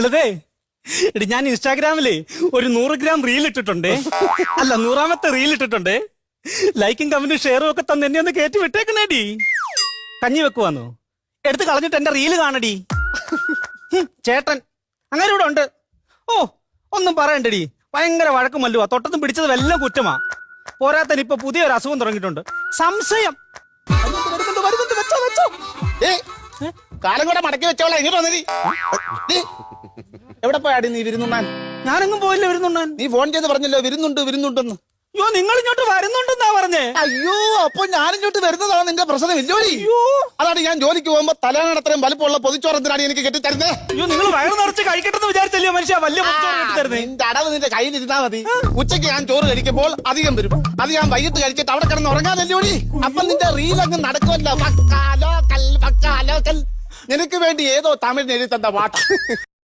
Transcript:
ലളിതേ എടി ഞാൻ ഇൻസ്റ്റാഗ്രാമിൽ ഒരു നൂറ് ഗ്രാം റീൽ ഇട്ടിട്ടുണ്ട്. അല്ല നൂറാമത്തെ റീൽ ഇട്ടിട്ടുണ്ട്. ലൈക്കും കമന്റും ഷെയറും ഒക്കെ തന്നെ എന്നെ ഒന്ന് കയറ്റി വിട്ടേക്കണേടി കഞ്ഞി വെക്കുവാന്നോ? എടുത്ത് കളഞ്ഞിട്ട് എന്റെ റീൽ കാണടി. ഹും, ചേട്ടൻ. അങ്ങനെ ഇവിടെ ഉണ്ട്. ഓ ഒന്നും പറയണ്ടടി. ഭയങ്കര വഴക്കും മല്ലുവാ. തൊട്ടതും പിടിച്ചത് വല്ല കുറ്റമാ. പോരാത്തന് ഇപ്പൊ പുതിയൊരു അസുഖം തുടങ്ങിയിട്ടുണ്ട്. സംശയം. വരുന്നുണ്ട്, വരുന്നുണ്ട്, വരുന്നുണ്ട്, വെച്ചോ, വെച്ചോ. ഏയ്, കാലം കൂടെ മടക്കി വെച്ചോളാം എങ്ങനെ വന്നതി എവിടെ പോയാടി നീ വിരുന്നുണ്ണാൻ? ഞാനെങ്ങും പോയില്ല വിരുന്നുണ്ണാൻ. നീ ഫോൺ ചെയ്ത് പറഞ്ഞല്ലോ വിരുന്നുണ്ട് വിരുന്നുണ്ടെന്ന്. അയ്യോ നിങ്ങൾ ഇങ്ങോട്ട് വരുന്നുണ്ടെന്നാ പറഞ്ഞേ. അയ്യോ അപ്പൊ ഞാൻ ഇങ്ങോട്ട് വരുന്നതാണ് നിന്റെ പ്രശ്നം? ഇല്ലോടി. അയ്യോ. അതാണ് ഞാൻ ജോലിക്ക് പോകുമ്പോ തലയാണ് അത്രയും വലിപ്പമുള്ള പൊതിച്ചോറത്തിനാണ് എനിക്ക് കെട്ടിത്തരുന്നത് അയ്യോ നിങ്ങൾ വയറ് നിറച്ച് കഴിക്കട്ടെന്ന് വിചാരിച്ചല്ലേ മനുഷ്യ? വലിയ നിന്റെ അടവ് നിന്റെ കയ്യിൽ ഇരുന്നാ മതി. ഉച്ചയ്ക്ക് ഞാൻ ചോറ് കഴിക്കുമ്പോൾ അധികം വരും. അത് ഞാൻ വൈകിട്ട് കഴിച്ചിട്ട് അവിടെ കിടന്ന് ഉറങ്ങാനല്ലോടി. അപ്പൊ നിന്റെ റീൽ അങ്ങ് നടക്കുമല്ലോ. നിനക്ക് വേണ്ടി ഏതോ തമിഴ് എഴുതി തന്ന പാട്ട്